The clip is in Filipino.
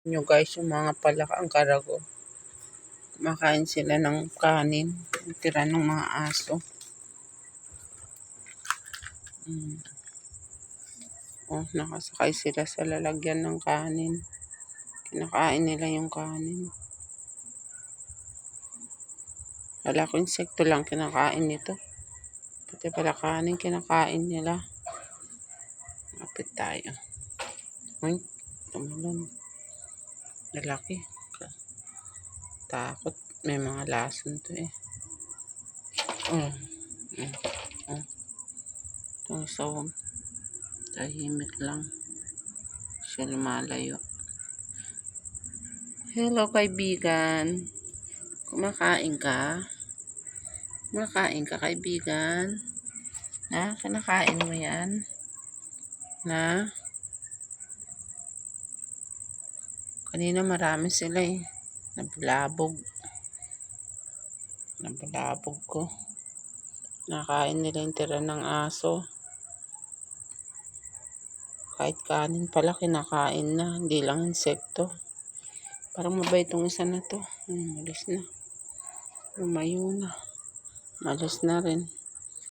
nyo guys yung mga palaka ang karago. Kumakain sila ng kanin. Tira ng mga aso. Mm. Oh, nakasakay sila sa lalagyan ng kanin. Kinakain nila yung kanin. Wala ko insekto lang kinakain nito. Pati pala kanin kinakain nila. Kapit tayo. Uy, tumalon. Lalaki. Takot. May mga lason to eh. Oh. Mm. Oh. Oh, so, tahimik lang. Siya lumalayo. Hello, kaibigan. Kumakain ka? Kumakain ka, kaibigan? Na, kinakain mo yan? Na? Kanina marami sila eh. Nabulabog. Nabulabog ko. Nakain nila yung tira ng aso. Kahit kanin pala kinakain na. Hindi lang insekto. Parang mabait itong isa na to. Hmm, malis na. Lumayo na. Malis na rin.